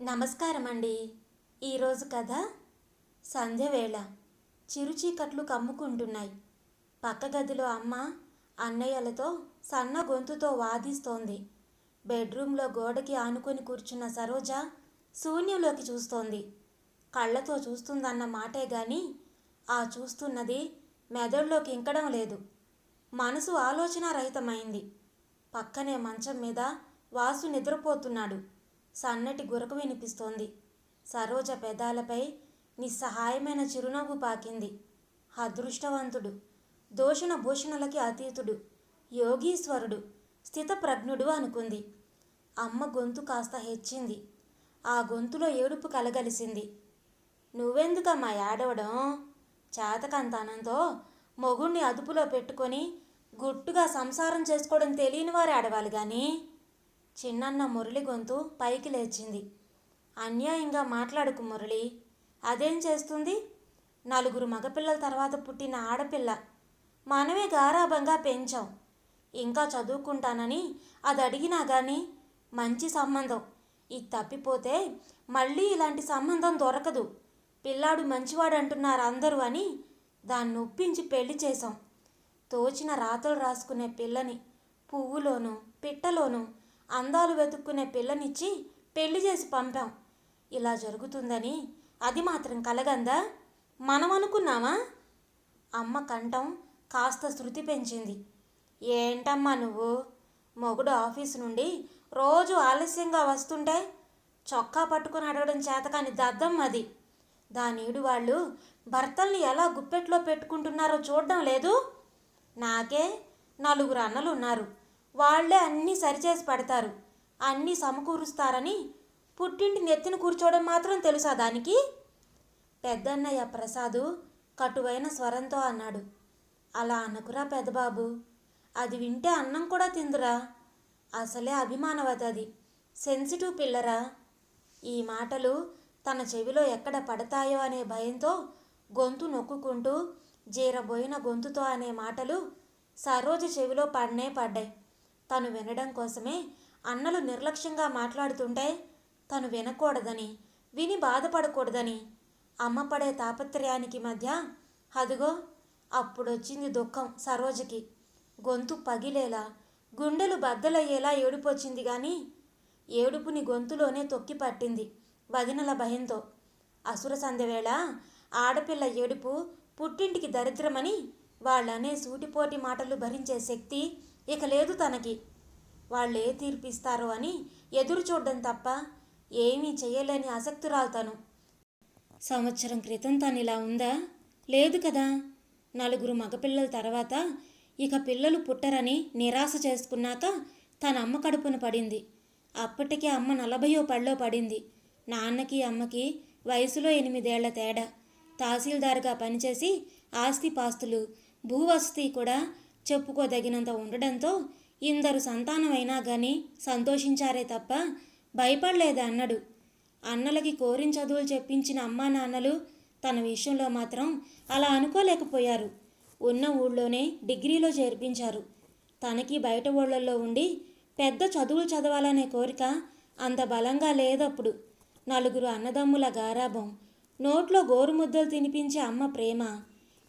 నమస్కారం అండి ఈరోజు కథ సంధ్యవేళ చిరుచీకట్లు కమ్ముకుంటున్నాయి. పక్క గదిలో అమ్మ అన్నయ్యలతో సన్న గొంతుతో వాదిస్తోంది. బెడ్రూమ్లో గోడకి ఆనుకొని కూర్చున్న సరోజ శూన్యంలోకి చూస్తోంది. కళ్ళతో చూస్తుందన్న మాటే గాని ఆ చూస్తున్నది మెదడులోకి ఇంకడం లేదు. మనసు ఆలోచన రహితమైంది పక్కనే మంచం మీద వాసు నిద్రపోతున్నాడు. సన్నటి గురకు వినిపిస్తోంది. సరోజ పెదాలపై నిస్సహాయమైన చిరునవ్వు పాకింది. అదృష్టవంతుడు దోషణ భూషణలకి అతీతుడు యోగీశ్వరుడు స్థితప్రజ్ఞుడు అనుకుంది. అమ్మ గొంతు కాస్త హెచ్చింది. ఆ గొంతులో ఏడుపు కలగలిసింది. నువ్వెందుకమ్మా ఏడవడం? చేతకంతానంతో మొగుణ్ణి అదుపులో పెట్టుకొని గుట్టుగా సంసారం చేసుకోవడం తెలియని వారు ఆడవాలి కానీ చిన్నన్న మురళి గొంతు పైకి లేచింది. అన్యాయంగా మాట్లాడుకు మురళి. అదేం చేస్తుంది? నలుగురు మగపిల్లల తర్వాత పుట్టిన ఆడపిల్ల. మనమే గారాభంగా పెంచాం. ఇంకా చదువుకుంటానని అది అడిగినా కానీ మంచి సంబంధం. ఇది తప్పిపోతే మళ్ళీ ఇలాంటి సంబంధం దొరకదు. పిల్లాడు మంచివాడు అంటున్నారు అందరూ అని దాన్ని ఒప్పించి పెళ్ళి చేశాం. తోచిన రాతలు రాసుకునే పిల్లని పువ్వులోను పిట్టలోనూ అందాలు వెతుక్కునే పిల్లనిచ్చి పెళ్ళి చేసి పంపాం. ఇలా జరుగుతుందని అది మాత్రం కలగందా? మనం అనుకున్నామా అమ్మ కంఠం కాస్త శృతి పెంచింది. ఏంటమ్మా నువ్వు? మొగుడు ఆఫీస్ నుండి రోజు ఆలస్యంగా వస్తుంటే చొక్కా పట్టుకుని అడగడం చేతకాని దద్దం అది. దానీడు వాళ్ళు భర్తల్ని ఎలా గుప్పెట్లో పెట్టుకుంటున్నారో చూడడం లేదు. నాకే నలుగురు అన్నలు ఉన్నారు వాళ్ళే అన్నీ సరిచేసి పెడతారు. అన్నీ సమకూరుస్తారని పుట్టింటి నెత్తిన కూర్చోవడం మాత్రం తెలుసా దానికి? పెద్దన్నయ్య ప్రసాదు కటువైన స్వరంతో అన్నాడు. అలా అనకురా పెద్దబాబు. అది వింటే అన్నం కూడా తిందురా. అసలే అభిమానవత అది. సెన్సిటివ్ పిల్లరా. ఈ మాటలు తన చెవిలో ఎక్కడ పడతాయో అనే భయంతో గొంతు నొక్కుకుంటూ జీరబోయిన గొంతుతో అనే మాటలు సరోజ చెవిలో పడనే పడ్డాయి. తను వినడం కోసమే అన్నలు నిర్లక్ష్యంగా మాట్లాడుతుంటే తను వినకూడదని విని బాధపడకూడదని అమ్మ పడే తాపత్రయానికి మధ్య అదిగో అప్పుడొచ్చింది దుఃఖం సరోజకి. గొంతు పగిలేలా గుండెలు బద్దలయ్యేలా ఏడుపొచ్చింది కానీ ఏడుపుని గొంతులోనే తొక్కి పట్టింది వదినల భయంతో. అసుర సంధ్యవేళ ఆడపిల్ల ఏడుపు పుట్టింటికి దరిద్రమని వాళ్ళనే సూటిపోటి మాటలు భరించే శక్తి ఇక లేదు తనకి. వాళ్ళు ఏ తీర్పిస్తారో అని ఎదురు చూడడం తప్ప ఏమీ చేయలేని ఆసక్తురాలు తను. సంవత్సరం క్రితం తను ఇలా ఉందా? లేదు కదా. నలుగురు మగపిల్లల తర్వాత ఇక పిల్లలు పుట్టరని నిరాశ చేసుకున్నాక తన అమ్మ కడుపున పడింది. అప్పటికే అమ్మ నలభయో పళ్ళో పడింది. నాన్నకి అమ్మకి వయసులో ఎనిమిదేళ్ళ తేడా. తహసీల్దార్గా పనిచేసి ఆస్తిపాస్తులు భూవసతి కూడా చెప్పుకోదగినంత ఉండడంతో ఇందరు సంతానమైనా గాని సంతోషించారే తప్ప భయపడలేదు అన్నడు. అన్నలకి కోరిన చదువులు చెప్పించిన అమ్మా నాన్నలు తన విషయంలో మాత్రం అలా అనుకోలేకపోయారు. ఉన్న ఊళ్ళోనే డిగ్రీలో చేర్పించారు. తనకి బయట ఊళ్ళల్లో ఉండి పెద్ద చదువులు చదవాలనే కోరిక అంత బలంగా లేదప్పుడు. నలుగురు అన్నదమ్ముల గారాభం నోట్లో గోరుముద్దలు తినిపించే అమ్మ ప్రేమ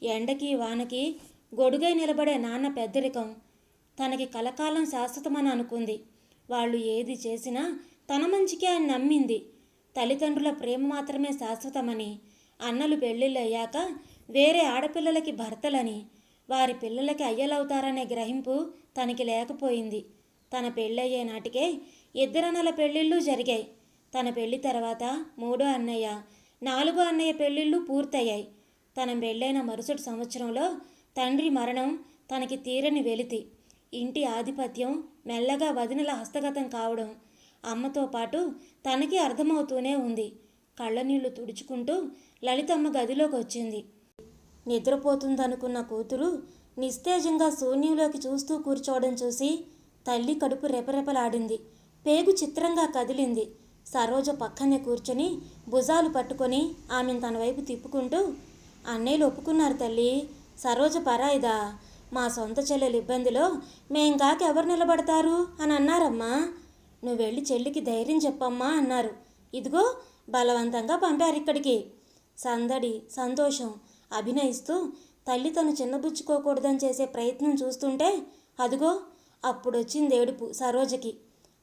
ఎండకి వానకి గొడుగై నిలబడే నాన్న పెద్దరికం. తనకి కలకాలం శాశ్వతమని అనుకుంది. వాళ్ళు ఏది చేసినా తన మంచికే అని నమ్మింది. తల్లిదండ్రుల ప్రేమ మాత్రమే శాశ్వతమని. అన్నలు పెళ్ళిళ్ళయ్యాక వేరే ఆడపిల్లలకి భర్తలని వారి పిల్లలకి అయ్యలవుతారనే గ్రహింపు తనకి లేకపోయింది. తన పెళ్ళయ్యే నాటికే ఇద్దరన్నల పెళ్ళిళ్ళు జరిగాయి. తన పెళ్ళి తర్వాత మూడో అన్నయ్య నాలుగో అన్నయ్య పెళ్ళిళ్ళు పూర్తయ్యాయి. తన పెళ్ళైన మరుసటి సంవత్సరంలో తండ్రి మరణం తనకి తీరని వెలితి. ఇంటి ఆధిపత్యం మెల్లగా వదినల హస్తగతం కావడం అమ్మతో పాటు తనకి అర్థమవుతూనే ఉంది. కళ్ళనీళ్ళు తుడుచుకుంటూ లలితమ్మ గదిలోకి వచ్చింది నిద్రపోతుందనుకున్న కూతురు నిస్తేజంగా శూన్యంలోకి చూస్తూ కూర్చోవడం చూసి తల్లి కడుపు రెపరెపలాడింది. పేగు చిత్రంగా కదిలింది. సరోజ పక్కనే కూర్చొని భుజాలు పట్టుకొని ఆమెను తన వైపు తిప్పుకుంటూ అన్నయ్యలు ఒప్పుకున్నారు తల్లి. సరోజ పరాయిదా? మా సొంత చెల్లెలు ఇబ్బందిలో మేం కాక ఎవరు నిలబడతారు? అని అన్నారమ్మా. నువ్వు వెళ్ళి చెల్లికి ధైర్యం చెప్పమ్మా అన్నారు. ఇదిగో బలవంతంగా పంపారు ఇక్కడికి. సందడి సంతోషం అభినయిస్తూ తల్లి తను చిన్నబుచ్చుకోకూడదని చేసే ప్రయత్నం చూస్తుంటే అదిగో అప్పుడొచ్చింది ఏడుపు సరోజకి.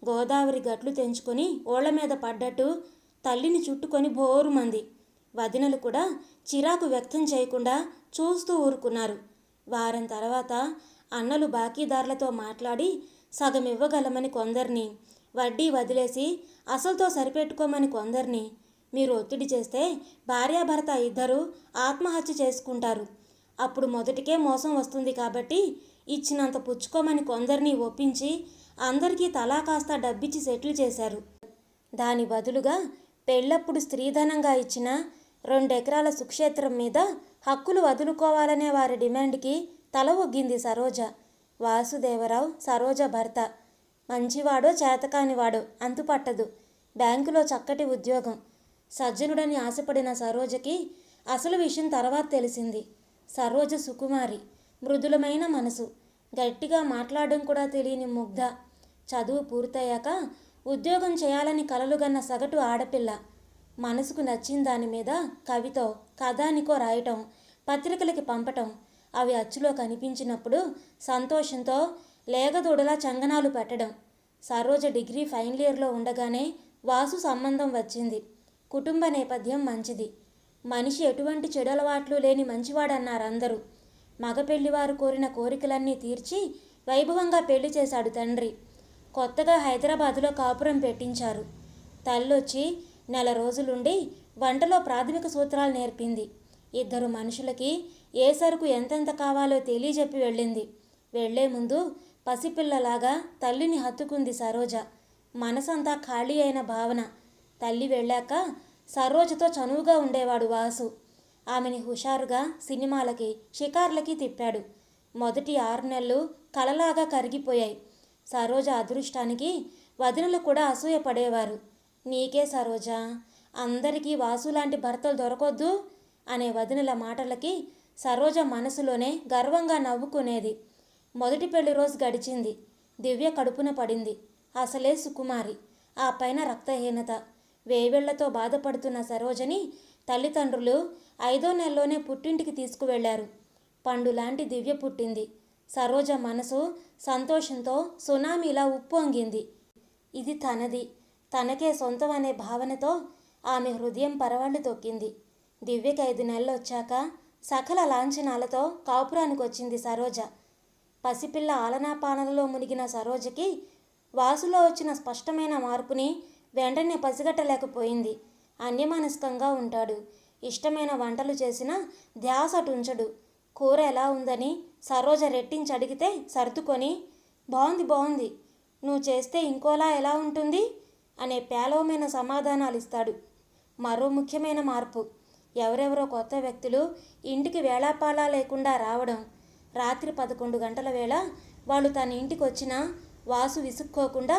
గోదావరి గట్లు తెంచుకొని ఓళ్ళ మీద పడ్డట్టు తల్లిని చుట్టుకొని బోరుమంది. వదినలు కూడా చిరాకు వ్యక్తం చేయకుండా చూస్తూ ఊరుకున్నారు. వారం తర్వాత అన్నలు బాకీదారులతో మాట్లాడి సగం ఇవ్వగలమని కొందరిని వడ్డీ వదిలేసి అసలుతో సరిపెట్టుకోమని కొందరిని మీరు ఒత్తిడి చేస్తే భార్యాభర్త ఇద్దరు ఆత్మహత్య చేసుకుంటారు. అప్పుడు మొదటికే మోసం వస్తుంది కాబట్టి ఇచ్చినంత పుచ్చుకోమని కొందరిని ఒప్పించి అందరికీ తలా కాస్త డబ్బిచ్చి సెటిల్ చేశారు. దాని బదులుగా పెళ్ళప్పుడు స్త్రీధనంగా ఇచ్చిన రెండెకరాల సుక్షేత్రం మీద హక్కులు వదులుకోవాలనే వారి డిమాండ్కి తల ఒగ్గింది సరోజ. వాసుదేవరావు సరోజ భర్త. మంచివాడో చేతకానివాడో అంతుపట్టదు. బ్యాంకులో చక్కటి ఉద్యోగం. సజ్జనుడని ఆశపడిన సరోజకి అసలు విషయం తర్వాత తెలిసింది. సరోజ సుకుమారి. మృదులమైన మనసు. గట్టిగా మాట్లాడడం కూడా తెలియని ముగ్ధ. చదువు పూర్తయ్యాక ఉద్యోగం చేయాలని కలలుగన్న సగటు ఆడపిల్ల. మనసుకు నచ్చిన దాని మీద కవితో కథానికో రాయటం పత్రికలకి పంపటం. అవి అచ్చులో కనిపించినప్పుడు సంతోషంతో లేగదూడలా చంగనాలు పెట్టడం. సరోజ డిగ్రీ ఫైనల్ ఇయర్లో ఉండగానే వాసు సంబంధం వచ్చింది. కుటుంబ నేపథ్యం మంచిది. మనిషి ఎటువంటి చెడు అలవాట్లు లేని మంచివాడన్నారు అందరూ మగ పెళ్ళివారు కోరిన కోరికలన్నీ తీర్చి వైభవంగా పెళ్ళి చేశాడు తండ్రి. కొత్తగా హైదరాబాదులో కాపురం పెట్టించారు. తల్లొచ్చి నెల రోజులుండి వంటలో ప్రాథమిక సూత్రాలు నేర్పింది. ఇద్దరు మనుషులకి ఏ సరుకు ఎంతెంత కావాలో తెలియజెప్పి వెళ్ళింది. వెళ్ళే ముందు పసిపిల్లలాగా తల్లిని హత్తుకుంది సరోజ. మనసంతా ఖాళీ అయిన భావన. తల్లి వెళ్ళాక సరోజతో చనువుగా ఉండేవాడు వాసు. ఆమెని హుషారుగా సినిమాలకి షికార్లకి తిప్పాడు. మొదటి ఆరు నెలలు కలలాగా కరిగిపోయాయి. సరోజ అదృష్టానికి వదినలు కూడా అసూయపడేవారు నీకే సరోజ అందరికీ వాసు లాంటి భర్తలు దొరకొద్దు. అనే వదినల మాటలకి సరోజ మనసులోనే గర్వంగా నవ్వుకునేది. మొదటి పెళ్ళి రోజు గడిచింది. దివ్య కడుపున పడింది. అసలే సుకుమారి. ఆ పైన రక్తహీనత. వేవేళ్ళతో బాధపడుతున్న సరోజని తల్లిదండ్రులు ఐదో నెలలోనే పుట్టింటికి తీసుకువెళ్ళారు. పండు లాంటి దివ్య పుట్టింది. సరోజ మనసు సంతోషంతో సునామీలా ఉప్పొంగింది. ఇది తనది. తనకే సొంతం అనే భావనతో ఆమె హృదయం పరవళ్ళు తొక్కింది. దివ్యకి ఐదు నెలలు వచ్చాక సకల లాంఛనాలతో కాపురానికి వచ్చింది సరోజ. పసిపిల్ల ఆలనాపాలనలో మునిగిన సరోజకి వాసులో వచ్చిన స్పష్టమైన మార్పుని వెంటనే పసిగట్టలేకపోయింది. అన్యమనస్కంగా ఉంటాడు. ఇష్టమైన వంటలు చేసినా ధ్యాసటుంచడు. కూర ఎలా ఉందని సరోజ రెట్టించి అడిగితే సర్దుకొని బాగుంది బాగుంది నువ్వు చేస్తే ఇంకోలా ఎలా ఉంటుంది? అనే పేలవమైన సమాధానాలు ఇస్తాడు మరో ముఖ్యమైన మార్పు. ఎవరెవరో కొత్త వ్యక్తులు ఇంటికి వేళాపాలా లేకుండా రావడం. రాత్రి పదకొండు గంటల వేళ వాళ్ళు తన ఇంటికి వచ్చినా వాసు విసుక్కోకుండా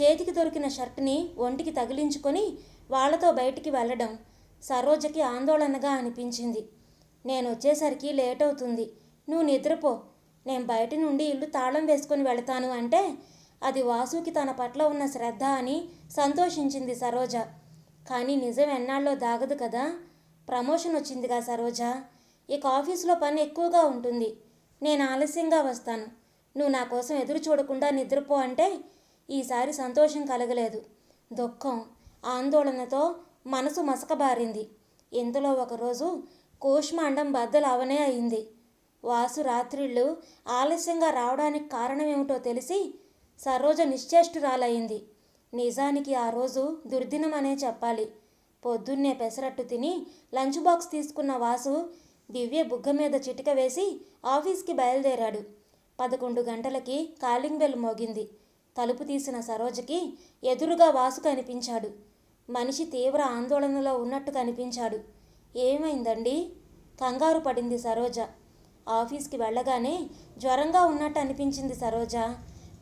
చేతికి దొరికిన షర్ట్ని ఒంటికి తగిలించుకొని వాళ్ళతో బయటికి వెళ్ళడం సరోజకి ఆందోళనగా అనిపించింది. నేను వచ్చేసరికి లేట్ అవుతుంది. నువ్వు నిద్రపో. నేను బయట నుండి ఇల్లు తాళం వేసుకొని వెళతాను అంటే అది వాసుకి తన పట్ల ఉన్న శ్రద్ధ అని సంతోషించింది సరోజ. కానీ నిజం ఎన్నాళ్ళలో దాగదు కదా. ప్రమోషన్ వచ్చిందిగా సరోజ. ఇక ఆఫీసులో పని ఎక్కువగా ఉంటుంది. నేను ఆలస్యంగా వస్తాను. నువ్వు నా కోసం ఎదురు చూడకుండా నిద్రపో అంటే ఈసారి సంతోషం కలగలేదు. దుఃఖం ఆందోళనతో మనసు మసకబారింది. ఇంతలో ఒకరోజు కూష్మాండం బద్దలు అవనే అయింది. వాసు రాత్రిళ్ళు ఆలస్యంగా రావడానికి కారణమేమిటో తెలిసి సరోజ నిశ్చేష్టురాలయ్యింది నిజానికి ఆ రోజు దుర్దినమనే చెప్పాలి. పొద్దున్నే పెసరట్టు తిని లంచ్ బాక్స్ తీసుకున్న వాసు దివ్య బుగ్గ మీద చిటిక వేసి ఆఫీస్కి బయలుదేరాడు. పదకొండు గంటలకి కాలింగ్ బెల్ మోగింది. తలుపు తీసిన సరోజకి ఎదురుగా వాసు కనిపించాడు. మనిషి తీవ్ర ఆందోళనలో ఉన్నట్టు కనిపించాడు. ఏమైందండి? కంగారు పడింది సరోజ. ఆఫీస్కి వెళ్ళగానే జ్వరంగా ఉన్నట్టు అనిపించింది సరోజ.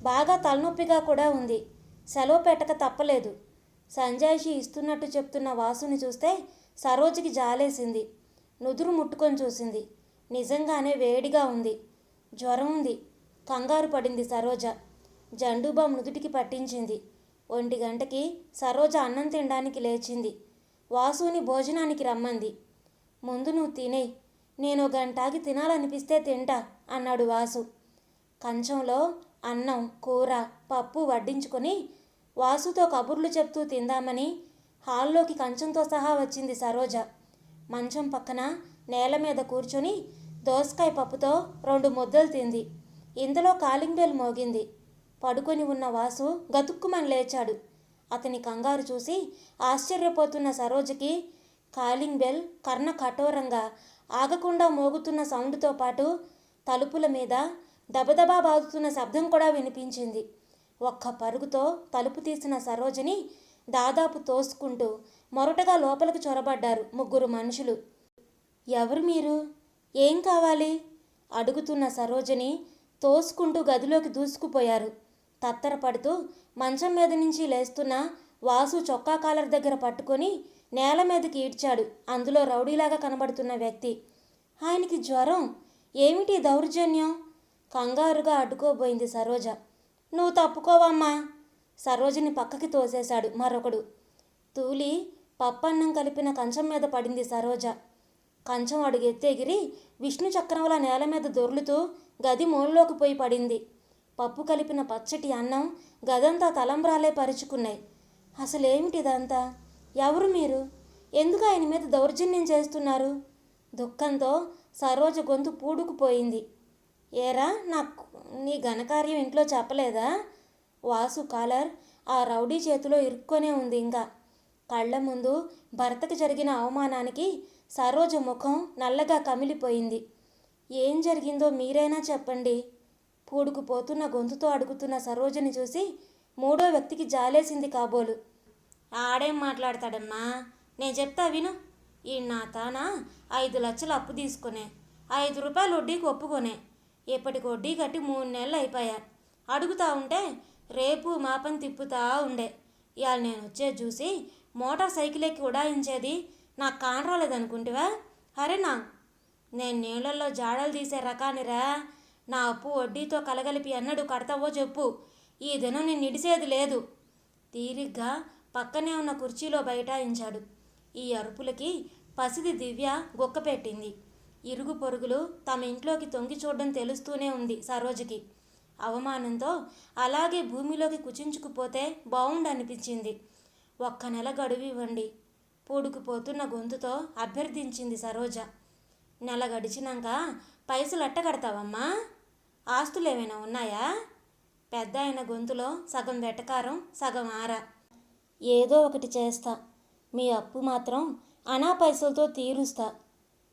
బాగా తలనొప్పిగా కూడా ఉంది. సెలవు పెట్టక తప్పలేదు. సంజాయిషి ఇస్తున్నట్టు చెప్తున్న వాసుని చూస్తే సరోజకి జాలేసింది. నుదురు ముట్టుకొని చూసింది. నిజంగానే వేడిగా ఉంది. జ్వరం ఉంది. కంగారు పడింది సరోజ. జండూబా నుదుటికి పట్టించింది. ఒంటి గంటకి సరోజ అన్నం తినడానికి లేచింది. వాసుని భోజనానికి రమ్మంది. ముందు నువ్వు తినే. నేను గంటాకి తినాలనిపిస్తే తింటా అన్నాడు వాసు. కంచంలో అన్నం కూర పప్పు వడ్డించుకొని వాసుతో కబుర్లు చెప్తూ తిందామని హాల్లోకి కంచంతో సహా వచ్చింది సరోజ. మంచం పక్కన నేల మీద కూర్చొని దోసకాయ పప్పుతో రెండు ముద్దలు తింది. ఇందులో కాలింగ్ బెల్ మోగింది. పడుకొని ఉన్న వాసు గతుక్కుమని లేచాడు. అతని కంగారు చూసి ఆశ్చర్యపోతున్న సరోజకి కాలింగ్ బెల్ కర్ణ కఠోరంగా ఆగకుండా మోగుతున్న సౌండ్తో పాటు తలుపుల మీద దబదబా బాదుతున్న శబ్దం కూడా వినిపించింది. ఒక్క పరుగుతో తలుపు తీసిన సరోజని దాదాపు తోసుకుంటూ మొరటగా లోపలికి చొరబడ్డారు ముగ్గురు మనుషులు. ఎవరు మీరు? ఏం కావాలి? అడుగుతున్న సరోజని తోసుకుంటూ గదిలోకి దూసుకుపోయారు. తత్తరపడుతూ మంచం మీద నుంచి లేస్తున్న వాసు చొక్కా కాలర్ దగ్గర పట్టుకొని నేల మీదకి ఈడ్చాడు. అందులో రౌడీలాగా కనబడుతున్న వ్యక్తి. ఆయనకి జ్వరం? ఏమిటి దౌర్జన్యం? కంగారుగా అడ్డుకోబోయింది సరోజ. నువ్వు తప్పుకోవమ్మా. సరోజిని పక్కకి తోసేశాడు మరొకడు. తూలి పప్పన్నం కలిపిన కంచం మీద పడింది సరోజ. కంచం అడుగు ఎత్తెగిరి విష్ణు చక్రంలా నేల మీద దొర్లుతూ గది మూలలోకి పోయి పడింది. పప్పు కలిపిన పచ్చటి అన్నం గదంతా తలంబ్రాలే పరుచుకున్నాయి. అసలేమిటిదంతా? ఎవరు మీరు? ఎందుకు ఆయన మీద దౌర్జన్యం చేస్తున్నారు? దుఃఖంతో సరోజ గొంతు పూడుకుపోయింది. ఏరా నాకు నీ ఘనకార్యం ఇంట్లో చెప్పలేదా? వాసు కాలర్ ఆ రౌడీ చేతిలో ఇరుక్కొనే ఉంది ఇంకా కళ్ళ ముందు భర్తకు జరిగిన అవమానానికి సరోజ ముఖం నల్లగా కమిలిపోయింది. ఏం జరిగిందో మీరైనా చెప్పండి. పూడుకుపోతున్న గొంతుతో అడుగుతున్న సరోజని చూసి మూడో వ్యక్తికి జాలేసింది కాబోలు. ఆడేం మాట్లాడతాడమ్మా? నేను చెప్తా విను. ఈ నా తానా? ఐదు లక్షలు అప్పు తీసుకునే ఐదు రూపాయలు వడ్డీకి ఒప్పుకొనే. ఇప్పటికి వడ్డీ కట్టి మూడు నెలలు అయిపోయా. అడుగుతా ఉంటే రేపు మాపని తిప్పుతా ఉండే. ఇవాళ నేను వచ్చేది చూసి మోటార్ సైకిల్ ఎక్కి ఉడాయించేది నాకు కానరాలేదనుకుంటివా అరేనా నేను నీళ్ళల్లో జాడలు తీసే రకానిరా. నా అప్పు వడ్డీతో కలగలిపి ఎన్నడు కడతావో చెప్పు. ఈ దినం నేను నిడిసేది లేదు. తీరిగ్గా పక్కనే ఉన్న కుర్చీలో బైఠాయించాడు. ఈ అరుపులకి పసిది దివ్య గుక్క పెట్టింది. ఇరుగు పొరుగులు తమ ఇంట్లోకి తొంగి చూడడం తెలుస్తూనే ఉంది సరోజకి. అవమానంతో అలాగే భూమిలోకి కుచించుకుపోతే బాగుండనిపించింది ఒక్క నెల గడువు ఇవ్వండి. పూడుకుపోతున్న గొంతుతో అభ్యర్థించింది సరోజ. నెల గడిచినాక పైసలు అట్టగడతావమ్మా? ఆస్తులు ఏమైనా ఉన్నాయా? పెద్ద అయిన గొంతులో సగం వెటకారం సగం ఆర. ఏదో ఒకటి చేస్తా. మీ అప్పు మాత్రం అనా పైసలతో తీరుస్తా.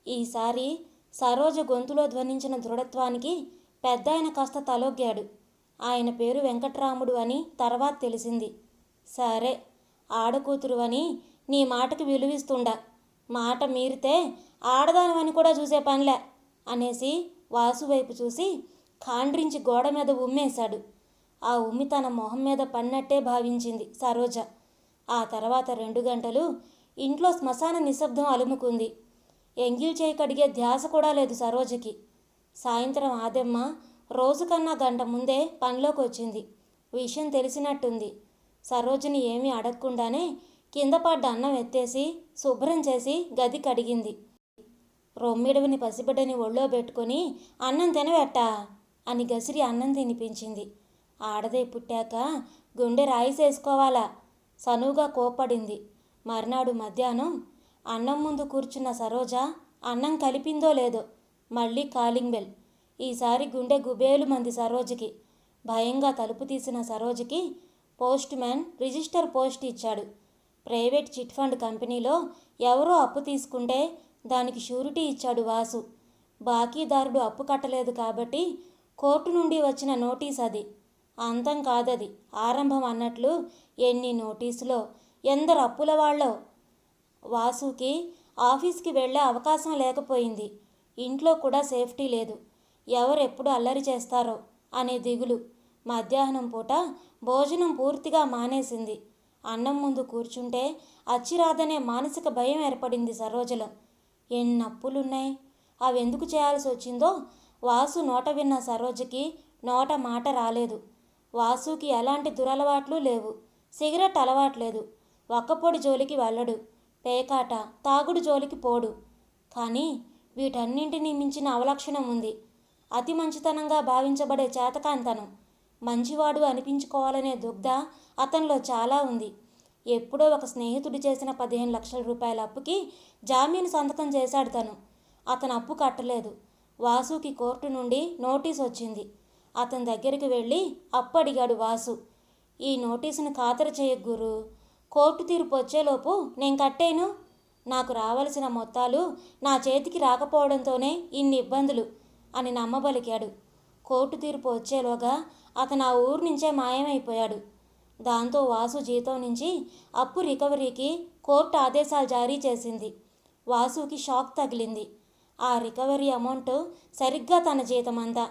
ఈసారి సరోజ గొంతులో ధ్వనించిన దృఢత్వానికి పెద్ద ఆయన కాస్త తలొగ్గాడు. ఆయన పేరు వెంకట్రాముడు అని తర్వాత తెలిసింది. సరే ఆడకూతురు అని నీ మాటకు విలువిస్తుండా. మాట మీరితే ఆడదానమని కూడా చూసే పనిలే అనేసి వాసు వైపు చూసి ఖాండ్రించి గోడ మీద ఉమ్మేశాడు. ఆ ఉమ్మి తన మొహం మీద పడినట్టే భావించింది సరోజ. ఆ తర్వాత రెండు గంటలు ఇంట్లో శ్మశాన నిశ్శబ్దం అలుముకుంది. ఎంగిల్ చేయి కడిగే ధ్యాస కూడా లేదు సరోజకి. సాయంత్రం ఆదెమ్మ రోజుకన్నా గంట ముందే పనిలోకి వచ్చింది విషయం తెలిసినట్టుంది. సరోజని ఏమీ అడగకుండానే కింద పడ్డ అన్నం ఎత్తేసి శుభ్రం చేసి గది కడిగింది. రొమ్మిడవిని పసిబిడ్డని ఒళ్ళో పెట్టుకొని అన్నం తినవెట్టా? అని గసిరి అన్నం తినిపించింది. ఆడదే పుట్టాక గుండె రాయిసేసుకోవాలా? సనువుగా కోప్పడింది. మర్నాడు మధ్యాహ్నం అన్నం ముందు కూర్చున్న సరోజ అన్నం కలిపిందో లేదో? మళ్ళీ కాలింగ్ బెల్. ఈసారి గుండె గుబేలు మంది సరోజకి. భయంగా తలుపు తీసిన సరోజకి పోస్ట్ మ్యాన్ రిజిస్టర్ పోస్ట్ ఇచ్చాడు. ప్రైవేట్ చిట్ ఫండ్ కంపెనీలో ఎవరో అప్పు తీసుకుంటే దానికి షూరిటీ ఇచ్చాడు వాసు. బాకీదారుడు అప్పు కట్టలేదు కాబట్టి కోర్టు నుండి వచ్చిన నోటీస్ అది. అంతం కాదది. ఆరంభం అన్నట్లు ఎన్ని నోటీసులో ఎందరు అప్పుల వాళ్ళో వాసుకి ఆఫీస్కి వెళ్ళే అవకాశం లేకపోయింది. ఇంట్లో కూడా సేఫ్టీ లేదు. ఎవరెప్పుడు అల్లరి చేస్తారో అనే దిగులు మధ్యాహ్నం పూట భోజనం పూర్తిగా మానేసింది. అన్నం ముందు కూర్చుంటే అచ్చిరాదనే మానసిక భయం ఏర్పడింది సరోజలో. ఎన్ని అవెందుకు అవి ఎందుకు చేయాల్సి వచ్చిందో వాసు నోట విన్న సరోజకి నోట మాట రాలేదు. వాసుకి ఎలాంటి దురలవాట్లు లేవు. సిగరెట్ అలవాట్లేదు. ఒక్కపొడి జోలికి వెళ్ళడు. పేకాట తాగుడు జోలికి పోడు. కానీ వీటన్నింటినీ మించిన అవలక్షణం ఉంది. అతి మంచితనంగా భావించబడే చేతకాంతనం మంచివాడు అనిపించుకోవాలనే దుగ్ధ అతనిలో చాలా ఉంది. ఎప్పుడో ఒక స్నేహితుడు చేసిన పదిహేను లక్షల రూపాయల అప్పుకి జామీను సంతకం చేశాడు తను. అతను అప్పు కట్టలేదు. వాసుకి కోర్టు నుండి నోటీస్ వచ్చింది. అతని దగ్గరికి వెళ్ళి అప్పు అడిగాడు వాసు. ఈ నోటీసును ఖాతరు చేయ గురు. కోర్టు తీర్పు వచ్చేలోపు నేను కట్టాను. నాకు రావలసిన మొత్తాలు నా చేతికి రాకపోవడంతోనే ఇన్ని ఇబ్బందులు అని నమ్మబలికాడు. కోర్టు తీర్పు వచ్చేలోగా అతను ఆ ఊరు నుంచే మాయమైపోయాడు. దాంతో వాసు జీతం నుంచి అప్పు రికవరీకి కోర్టు ఆదేశాలు జారీ చేసింది. వాసుకి షాక్ తగిలింది. ఆ రికవరీ అమౌంట్ సరిగ్గా తన జీతమంతా.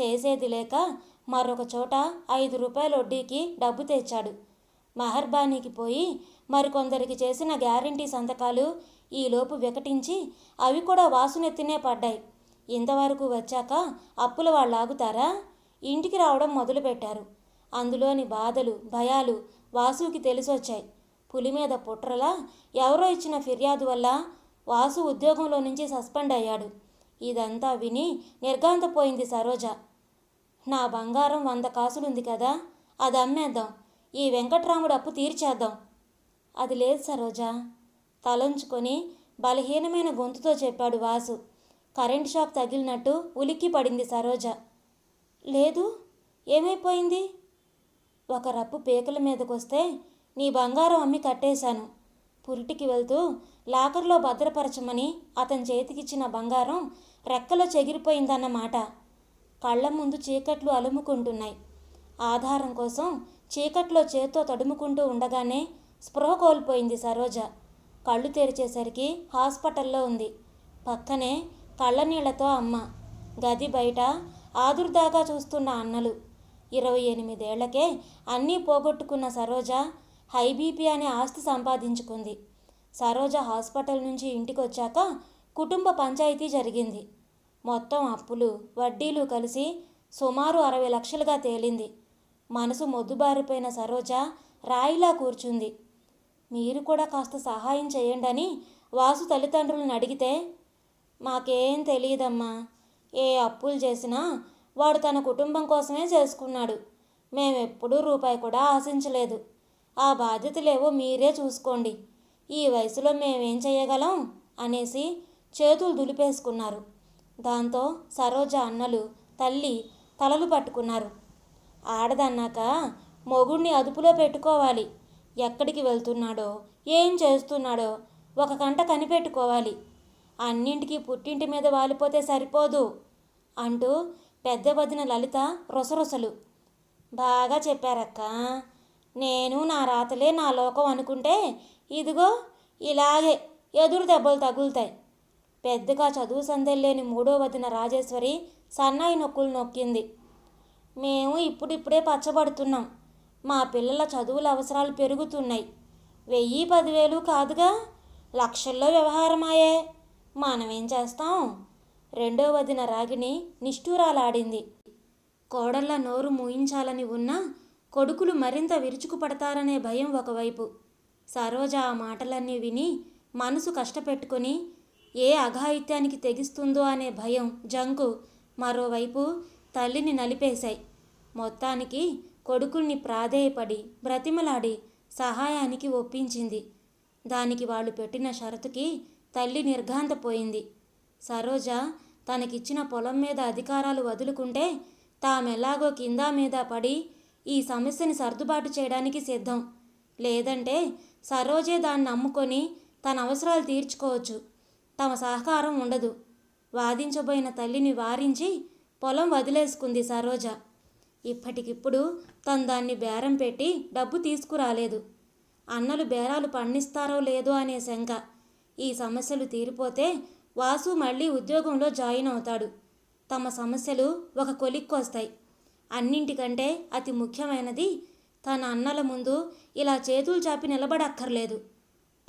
చేసేది లేక మరొక చోట ఐదు రూపాయల వడ్డీకి డబ్బు తెచ్చాడు. మహర్బానీకి పోయి మరికొందరికి చేసిన గ్యారంటీ సంతకాలు ఈలోపు వికటించి అవి కూడా వాసునెత్తినే పడ్డాయి. ఇంతవరకు వచ్చాక అప్పుల వాళ్ళు ఆగుతారా ఇంటికి రావడం మొదలుపెట్టారు. అందులోని బాధలు భయాలు వాసుకి తెలిసొచ్చాయి. పులి మీద పుట్రలా ఎవరో ఇచ్చిన ఫిర్యాదు వల్ల వాసు ఉద్యోగంలో నుంచి సస్పెండ్ అయ్యాడు. ఇదంతా విని నిర్గాంతపోయింది సరోజ. నా బంగారం వంద కాసులుంది కదా అది అమ్మేద్దాం ఈ వెంకట్రాముడు అప్పు తీర్చేద్దాం. అది లేదు సరోజా. తలంచుకొని బలహీనమైన గొంతుతో చెప్పాడు వాసు. కరెంట్ షాక్ తగిలినట్టు ఉలిక్కి పడింది సరోజ. లేదు ఏమైపోయింది? ఒక రప్పు పీకల మీదకొస్తే నీ బంగారం అమ్మి కట్టేశాను. పురిటికి వెళ్తూ లాకర్లో భద్రపరచమని అతని చేతికిచ్చిన బంగారం రెక్కలో చెగిరిపోయిందన్నమాట. కళ్ళ ముందు చీకట్లు అలుముకుంటున్నాయి. ఆధారం కోసం చీకట్లో చేత్తో తడుముకుంటూ ఉండగానే స్పృహ కోల్పోయింది సరోజ. కళ్ళు తెరిచేసరికి హాస్పిటల్లో ఉంది. పక్కనే కళ్ళనీళ్ళతో అమ్మ. గది బయట ఆదుర్దాగా చూస్తున్న అన్నలు. ఇరవై ఎనిమిదేళ్ళకే అన్నీ పోగొట్టుకున్న సరోజ హై బీపీ అనే ఆస్తి సంపాదించుకుంది. సరోజ హాస్పిటల్ నుంచి ఇంటికి వచ్చాక కుటుంబ పంచాయతీ జరిగింది. మొత్తం అప్పులు వడ్డీలు కలిసి సుమారు అరవై లక్షలుగా తేలింది. మనసు మొద్దుబారిపోయిన సరోజ రాయిలా కూర్చుంది. మీరు కూడా కాస్త సహాయం చేయండి అని వాసు తల్లిదండ్రులను అడిగితే మాకేం తెలియదమ్మా. ఏ అప్పులు చేసినా వాడు తన కుటుంబం కోసమే చేసుకున్నాడు. మేమెప్పుడూ రూపాయి కూడా ఆశించలేదు. ఆ బాధ్యతలేవో మీరే చూసుకోండి. ఈ వయసులో మేమేం చేయగలం? అనేసి చేతులు దులిపేసుకున్నారు. దాంతో సరోజ అన్నలు తల్లి తలలు పట్టుకున్నారు. ఆడదన్నాక మొగుణ్ణి అదుపులో పెట్టుకోవాలి. ఎక్కడికి వెళ్తున్నాడో ఏం చేస్తున్నాడో ఒక కంట కనిపెట్టుకోవాలి. అన్నింటికి పుట్టింటి మీద వాలిపోతే సరిపోదు అంటూ పెద్ద వదిన లలిత రొసరొసలు. బాగా చెప్పారక్క నేను నా రాతలే నా లోకం అనుకుంటే ఇదిగో ఇలాగే ఎదురు దెబ్బలు తగులుతాయి. పెద్దగా చదువు సందెల్లేని మూడో వదిన రాజేశ్వరి సన్నాయి నొక్కులు నొక్కింది. మేము ఇప్పుడిప్పుడే పచ్చబడుతున్నాం. మా పిల్లల చదువుల అవసరాలు పెరుగుతున్నాయి. వెయ్యి పదివేలు కాదుగా? లక్షల్లో వ్యవహారమాయే. మనమేం చేస్తాం? రెండో వదిన రాగిని నిష్ఠూరాలాడింది. కోడళ్ళ నోరు మూయించాలని ఉన్నా కొడుకులు మరింత విరుచుకుపడతారనే భయం ఒకవైపు. సరోజ ఆ మాటలన్నీ విని మనసు కష్టపెట్టుకొని ఏ అఘాయిత్యానికి తెగిస్తుందో అనే భయం జంకు మరోవైపు తల్లిని నలిపేశాయి. మొత్తానికి కొడుకుల్ని ప్రాధేయపడి బ్రతిమలాడి సహాయానికి ఒప్పించింది. దానికి వాళ్ళు పెట్టిన షరతుకి తల్లి నిర్ఘాంతపోయింది. సరోజ తనకిచ్చిన పొలం మీద అధికారాలు వదులుకుంటే తామెలాగో కింద మీద పడి ఈ సమస్యని సర్దుబాటు చేయడానికి సిద్ధం. లేదంటే సరోజే దాన్ని నమ్ముకొని తన అవసరాలు తీర్చుకోవచ్చు. తమ సహకారం ఉండదు. వాదించబోయిన తల్లిని వారించి పొలం వదిలేసుకుంది సరోజ. ఇప్పటికిప్పుడు తను దాన్ని బేరం పెట్టి డబ్బు తీసుకురాలేదు. అన్నలు బేరాలు పండిస్తారో లేదో అనే శంక. ఈ సమస్యలు తీరిపోతే వాసు మళ్ళీ ఉద్యోగంలో జాయిన్ అవుతాడు. తమ సమస్యలు ఒక కొలిక్కొస్తాయి. అన్నింటికంటే అతి ముఖ్యమైనది తన అన్నల ముందు ఇలా చేతులు చాపి నిలబడక్కర్లేదు.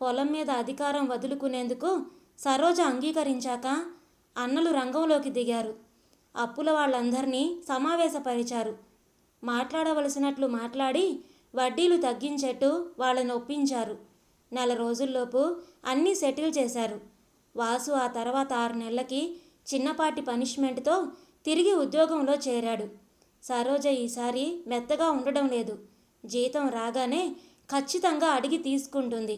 పొలం మీద అధికారం వదులుకునేందుకు సరోజ అంగీకరించాక అన్నలు రంగంలోకి దిగారు. అప్పుల వాళ్ళందరినీ సమావేశపరిచారు. మాట్లాడవలసినట్లు మాట్లాడి వడ్డీలు తగ్గించేట్టు వాళ్ళని ఒప్పించారు. నెల రోజుల్లోపు అన్నీ సెటిల్ చేశారు. వాసు ఆ తర్వాత ఆరు నెలలకి చిన్నపాటి పనిష్మెంట్తో తిరిగి ఉద్యోగంలో చేరాడు. సరోజ ఈసారి మెత్తగా ఉండడం లేదు. జీతం రాగానే ఖచ్చితంగా అడిగి తీసుకుంటుంది.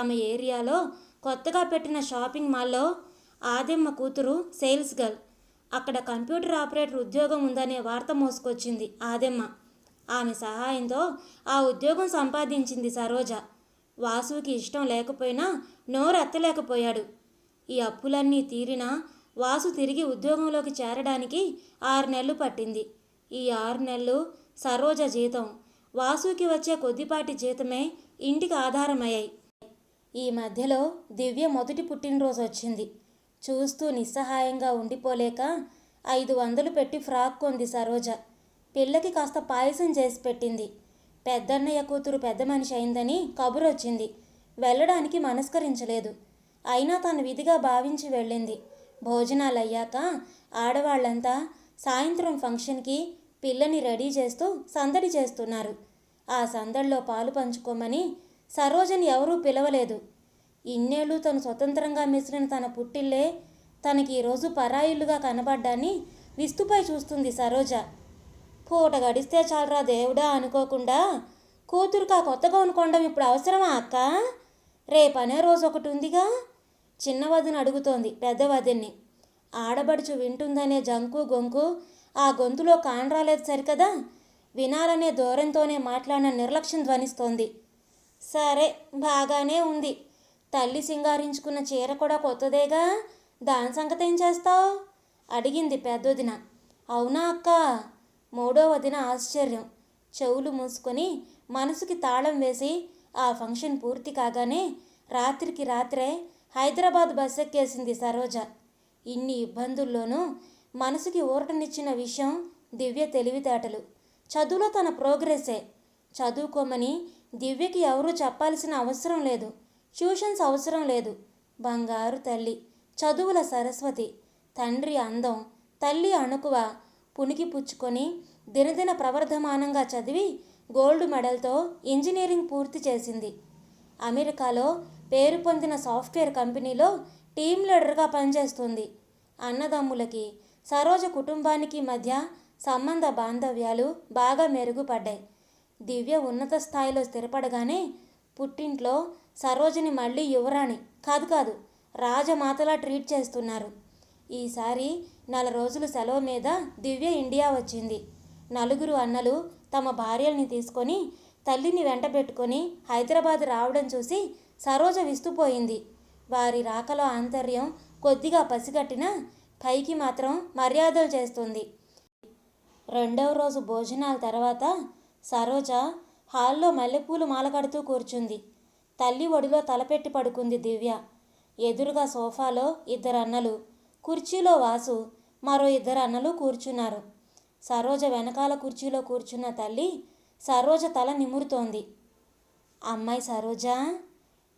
తమ ఏరియాలో కొత్తగా పెట్టిన షాపింగ్ మాల్లో ఆదెమ్మ కూతురు సేల్స్ గర్ల్. అక్కడ కంప్యూటర్ ఆపరేటర్ ఉద్యోగం ఉందనే వార్త మోసుకొచ్చింది ఆదెమ్మ. ఆమె సహాయంతో ఆ ఉద్యోగం సంపాదించింది సరోజ. వాసుకి ఇష్టం లేకపోయినా నోరెత్తలేకపోయాడు. ఈ అప్పులన్నీ తీరినా వాసు తిరిగి ఉద్యోగంలోకి చేరడానికి ఆరు నెలలు పట్టింది. ఈ ఆరు నెలలు సరోజ జీతం వాసుకి వచ్చే కొద్దిపాటి జీతమే ఇంటికి ఆధారమయ్యాయి. ఈ మధ్యలో దివ్య మొదటి పుట్టినరోజు వచ్చింది. చూస్తూ నిస్సహాయంగా ఉండిపోలేక ఐదు వందలు పెట్టి ఫ్రాక్ కొంది సరోజ. పిల్లకి కాస్త పాయసం చేసి పెట్టింది. పెద్దన్నయ్య కూతురు పెద్ద మనిషి అయిందని కబురొచ్చింది. వెళ్ళడానికి మనస్కరించలేదు. అయినా తను విధిగా భావించి వెళ్ళింది. భోజనాలు అయ్యాక ఆడవాళ్ళంతా సాయంత్రం ఫంక్షన్కి పిల్లని రెడీ చేస్తూ సందడి చేస్తున్నారు. ఆ సందడిలో పాలు పంచుకోమని సరోజని ఎవరూ పిలవలేదు. ఇన్నేళ్ళు తను స్వతంత్రంగా మెసిలిన తన పుట్టిల్లే తనకి ఈరోజు పరాయిల్లుగా కనబడ్డాన్ని విస్తుపై చూస్తుంది సరోజ. పూట గడిస్తే చాలరా దేవుడా అనుకోకుండా కూతురుకా కొత్తగా కొనుక్కోవడం ఇప్పుడు అవసరమా అక్క? రేపనే రోజు ఒకటి ఉందిగా చిన్న వదిన అడుగుతోంది పెద్ద వదిన్ని ఆడబడుచు వింటుందనే జంకు గొంకు ఆ గొంతులో కానరాలేదు సరికదా? వినాలనే దూరంతోనే మాట్లాడిన నిర్లక్ష్యం ధ్వనిస్తోంది. సరే బాగానే ఉంది. తల్లి సింగారించుకున్న చీర కూడా కొత్తదేగా? దాని సంగతి ఏం చేస్తావు? అడిగింది పెద్దొదిన. అవునా అక్క? మూడో వదిన ఆశ్చర్యం. చెవులు మూసుకొని మనసుకి తాళం వేసి ఆ ఫంక్షన్ పూర్తి కాగానే రాత్రికి రాత్రే హైదరాబాద్ బస్ ఎక్కేసింది సరోజ. ఇన్ని ఇబ్బందుల్లోనూ మనసుకి ఊరటనిచ్చిన విషయం దివ్య తెలివితేటలు. చదువులో తన ప్రోగ్రెస్సే. చదువుకోమని దివ్యకి ఎవరూ చెప్పాల్సిన అవసరం లేదు. ట్యూషన్స్ అవసరం లేదు. బంగారు తల్లి చదువుల సరస్వతి తండ్రి అందం తల్లి అణుకువ పునికి పుచ్చుకొని దినదిన ప్రవర్ధమానంగా చదివి గోల్డ్ మెడల్తో ఇంజనీరింగ్ పూర్తి చేసింది. అమెరికాలో పేరు పొందిన సాఫ్ట్వేర్ కంపెనీలో టీం లీడర్గా పనిచేస్తుంది. అన్నదమ్ములకి సరోజ కుటుంబానికి మధ్య సంబంధ బాంధవ్యాలు బాగా మెరుగుపడ్డాయి. దివ్య ఉన్నత స్థాయిలో స్థిరపడగానే పుట్టింట్లో సరోజని మళ్ళీ యువరాణి. కాదు కాదు. రాజమాతలా ట్రీట్ చేస్తున్నారు. ఈసారి నెల రోజులు సెలవు మీద దివ్య ఇండియా వచ్చింది. నలుగురు అన్నలు తమ భార్యల్ని తీసుకొని తల్లిని వెంటబెట్టుకొని హైదరాబాద్ రావడం చూసి సరోజ విస్తుపోయింది. వారి రాకలో ఆంతర్యం కొద్దిగా పసిగట్టినా పైకి మాత్రం మర్యాదలు చేస్తుంది. రెండవ రోజు భోజనాల తర్వాత సరోజ హాల్లో మల్లెపూలు మాలకడుతూ కూర్చుంది. తల్లి ఒడిలో తలపెట్టి పడుకుంది దివ్య. ఎదురుగా సోఫాలో ఇద్దరు అన్నలు కుర్చీలో వాసు మరో ఇద్దరు అన్నలు కూర్చున్నారు. సరోజ వెనకాల కుర్చీలో కూర్చున్న తల్లి సరోజ తల నిమురుతోంది. అమ్మాయి సరోజ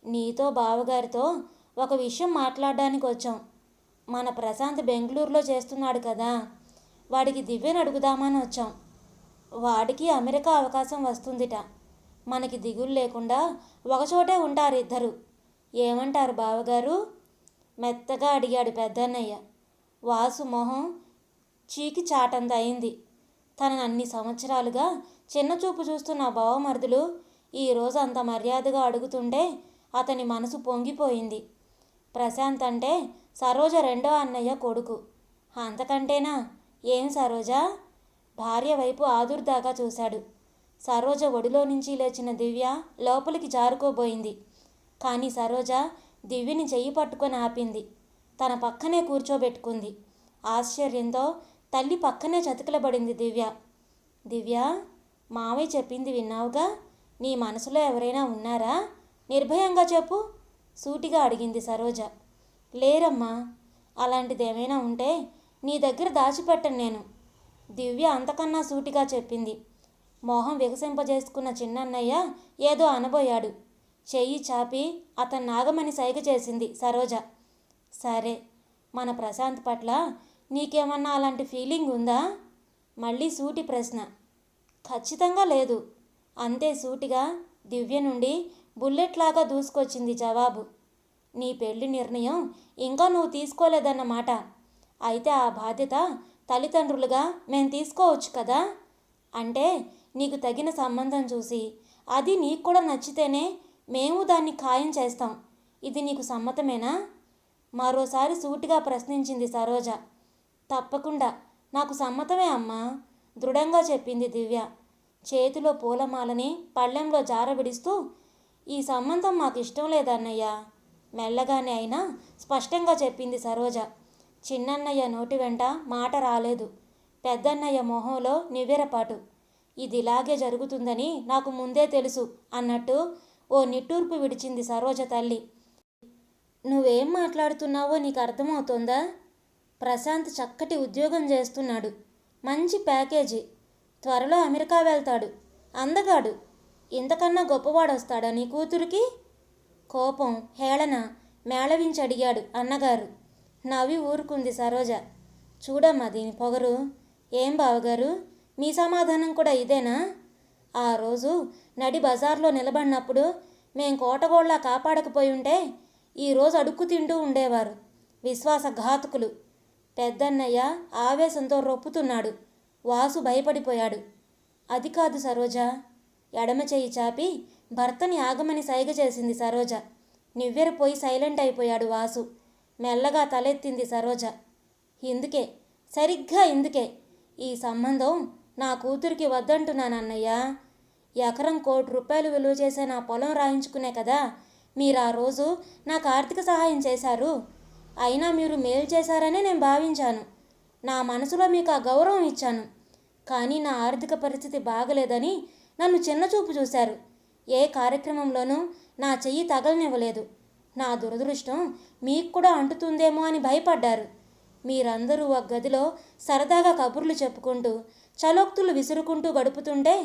నీతో బావగారితో ఒక విషయం మాట్లాడడానికి వచ్చాం. మన ప్రశాంత్ బెంగళూరులో చేస్తున్నాడు కదా వాడికి దివ్యను అడుగుదామని వచ్చాం. వాడికి అమెరికా అవకాశం వస్తుందిట. మనకి దిగులు లేకుండా ఒకచోటే ఉంటారు ఇద్దరు. ఏమంటారు బావగారు? మెత్తగా అడిగాడు పెద్దన్నయ్య. వాసు మొహం చీకి చాటంత అయింది. తనని అన్ని సంవత్సరాలుగా చిన్న చూపు చూస్తున్న బావమరుదులు ఈరోజు అంత మర్యాదగా అడుగుతుంటే అతని మనసు పొంగిపోయింది. ప్రశాంత్ అంటే సరోజ రెండో అన్నయ్య కొడుకు. అంతకంటేనా? ఏం సరోజ? భార్య వైపు ఆదుర్దాకా చూశాడు. సరోజ ఒడిలో నుంచి లేచిన దివ్య లోపలికి జారుకోబోయింది. కానీ సరోజ దివ్యని చెయ్యి పట్టుకొని ఆపింది. తన పక్కనే కూర్చోబెట్టుకుంది. ఆశ్చర్యంతో తల్లి పక్కనే చతికిలబడింది దివ్య. దివ్య మావయ్య చెప్పింది విన్నావుగా? నీ మనసులో ఎవరైనా ఉన్నారా? నిర్భయంగా చెప్పు సూటిగా అడిగింది సరోజ. లేరమ్మా అలాంటిది ఏమైనా ఉంటే నీ దగ్గర దాచిపెట్టను నేను. దివ్య అంతకన్నా సూటిగా చెప్పింది. మోహం వికసింపజేసుకున్న చిన్నన్నయ్య ఏదో అనబోయాడు. చెయ్యి చాపి అతను నాగమని సైగ చేసింది సరోజ. సరే మన ప్రశాంత్ పట్ల నీకేమన్నా అలాంటి ఫీలింగ్ ఉందా? మళ్ళీ సూటి ప్రశ్న. ఖచ్చితంగా లేదు. అంతే సూటిగా దివ్య నుండి బుల్లెట్లాగా దూసుకొచ్చింది జవాబు. నీ పెళ్ళి నిర్ణయం ఇంకా నువ్వు తీసుకోలేదన్నమాట. అయితే ఆ బాధ్యత తల్లిదండ్రులుగా మేము తీసుకోవచ్చు కదా? అంటే నీకు తగిన సంబంధం చూసి అది నీకు కూడా నచ్చితేనే మేము దాన్ని ఖాయం చేస్తాం. ఇది నీకు సమ్మతమేనా? మరోసారి సూటిగా ప్రశ్నించింది సరోజ. తప్పకుండా నాకు సమ్మతమే అమ్మా దృఢంగా చెప్పింది దివ్య. చేతిలో పూలమాలని పళ్ళెంలో జారబిడిస్తూ ఈ సంబంధం మాకు ఇష్టం లేదన్నయ్య. మెల్లగానే అయినా స్పష్టంగా చెప్పింది సరోజ. చిన్నన్నయ్య నోటి వెంట మాట రాలేదు. పెద్దన్నయ్య మొహంలో నివ్వెరపాటు. ఇది ఇలాగే జరుగుతుందని నాకు ముందే తెలుసు అన్నట్టు ఓ నిట్టూర్పు విడిచింది సరోజ తల్లి. నువ్వేం మాట్లాడుతున్నావో నీకు అర్థమవుతుందా? ప్రశాంత్ చక్కటి ఉద్యోగం చేస్తున్నాడు. మంచి ప్యాకేజీ. త్వరలో అమెరికా వెళ్తాడు. అందగాడు. ఇంతకన్నా గొప్పవాడు వస్తాడా నీ కూతురికి? కోపం హేళన మేళవించి అడిగాడు అన్నగారు. నవ్వి ఊరుకుంది సరోజ. చూడమ్మా దీని పొగరు. ఏం బావగారు? మీ సమాధానం కూడా ఇదేనా? ఆ రోజు నడి బజార్లో నిలబడినప్పుడు మేం కోటగోళ్ళ కాపాడకపోయి ఉంటే ఈరోజు అడుక్కు తింటూ ఉండేవారు విశ్వాసఘాతుకులు. పెద్దన్నయ్య ఆవేశంతో రొప్పుతున్నాడు. వాసు భయపడిపోయాడు. అది కాదు సరోజ ఎడమ చేయి చాపి భర్తని ఆగమని సైగ చేసింది సరోజ. నివ్వెరపోయి సైలెంట్ అయిపోయాడు వాసు. మెల్లగా తలెత్తింది సరోజ. ఇందుకే సరిగ్గా ఇందుకే. ఈ సంబంధం నా కూతురికి వద్దంటున్నానన్నయ్య ఎకరం కోటి రూపాయలు విలువ చేసే నా పొలం రాయించుకునే కదా. మీరు ఆ రోజు నాకు ఆర్థిక సహాయం చేశారు. అయినా మీరు మేలు చేశారనే నేను భావించాను. నా మనసులో మీకు ఆ గౌరవం ఇచ్చాను. కానీ నా ఆర్థిక పరిస్థితి బాగలేదని నన్ను చిన్నచూపు చూశారు. ఏ కార్యక్రమంలోనూ నా చెయ్యి తగలనివ్వలేదు. నా దురదృష్టం మీకు కూడా అంటుతుందేమో అని భయపడ్డారు. మీరందరూ ఒక గదిలో సరదాగా కబుర్లు చెప్పుకుంటూ చలోక్తులు విసురుకుంటూ గడుపుతుంటే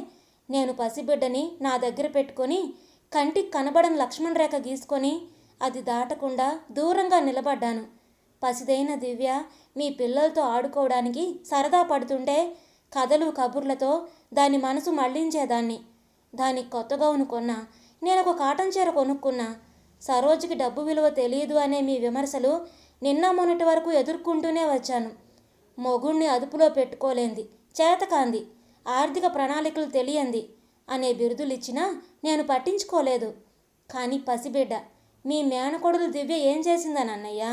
నేను పసిబిడ్డని నా దగ్గర పెట్టుకొని కంటికి కనబడని లక్ష్మణ్ రేఖ గీసుకొని అది దాటకుండా దూరంగా నిలబడ్డాను. పసిదైన దివ్య మీ పిల్లలతో ఆడుకోవడానికి సరదా పడుతుంటే కథలు కబుర్లతో దాని మనసు మళ్ళించేదాన్ని. దానికి కొత్త గౌను కొన్నా నేను ఒక కాటన్ చీర కొనుక్కున్నా. సరోజుకి డబ్బు విలువ తెలియదు అనే మీ విమర్శలు నిన్న మొన్నటి వరకు ఎదుర్కొంటూనే వచ్చాను. మొగుణ్ణి అదుపులో పెట్టుకోలేంది. చేతకాంది. ఆర్థిక ప్రణాళికలు తెలియంది. అనే బిరుదులు ఇచ్చినా నేను పట్టించుకోలేదు. కానీ పసిబిడ్డ మీ మేనకోడలు దివ్య ఏం చేసిందని అన్నయ్య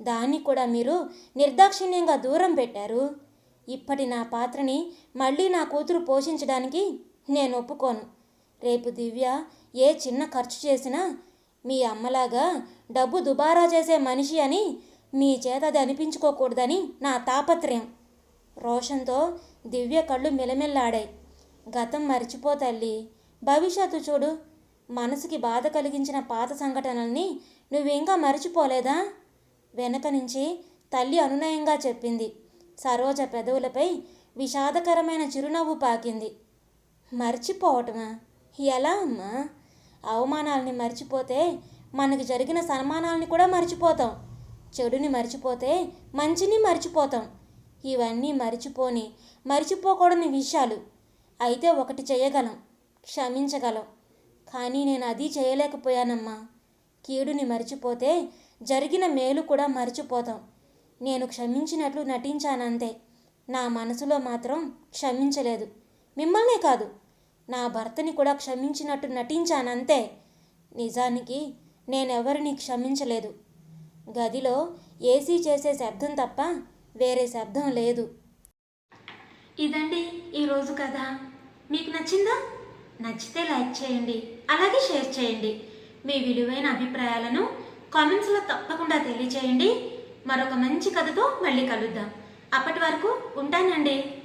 దాన్ని కూడా మీరు నిర్దాక్షిణ్యంగా దూరం పెట్టారు. ఇప్పటి నా పాత్రని మళ్ళీ నా కూతురు పోషించడానికి నేను ఒప్పుకోను. రేపు దివ్య ఏ చిన్న ఖర్చు చేసినా మీ అమ్మలాగా డబ్బు దుబారా చేసే మనిషి అని మీ చేత అది అనిపించుకోకూడదని నా తాపత్రయం. రోషంతో దివ్య కళ్ళు మిలమిల్లాడాయి. గతం మర్చిపో తల్లి. భవిష్యత్తు చూడు. మనసుకి బాధ కలిగించిన పాత సంఘటనల్ని నువ్వింకా మర్చిపోలేదా? వెనక నుంచి తల్లి అనునయంగా చెప్పింది. సరోజ పెదవులపై విషాదకరమైన చిరునవ్వు పాకింది. మర్చిపోవటమా? ఎలా అమ్మా? అవమానాల్ని మర్చిపోతే మనకు జరిగిన సన్మానాల్ని కూడా మర్చిపోతాం. చెడుని మర్చిపోతే మంచిని మర్చిపోతాం. ఇవన్నీ మరిచిపోని మర్చిపోకూడని విషయాలు. అయితే ఒకటి చేయగలం క్షమించగలం. కానీ నేను అది చేయలేకపోయానమ్మా. కీడుని మర్చిపోతే జరిగిన మేలు కూడా మర్చిపోతాం. నేను క్షమించినట్లు నటించానంతే. నా మనసులో మాత్రం క్షమించలేదు. మిమ్మల్నే కాదు నా భర్తని కూడా క్షమించినట్టు నటించానంతే. నిజానికి నేనెవరిని క్షమించలేదు. గదిలో ఏసీ చేసే శబ్దం తప్ప వేరే శబ్దం లేదు. ఇదండి ఈరోజు కథ. మీకు నచ్చిందా? నచ్చితే లైక్ చేయండి అలాగే షేర్ చేయండి. మీ విలువైన అభిప్రాయాలను కామెంట్స్లో తప్పకుండా తెలియచేయండి. మరొక మంచి కథతో మళ్ళీ కలుద్దాం. అప్పటి వరకు ఉంటానండి.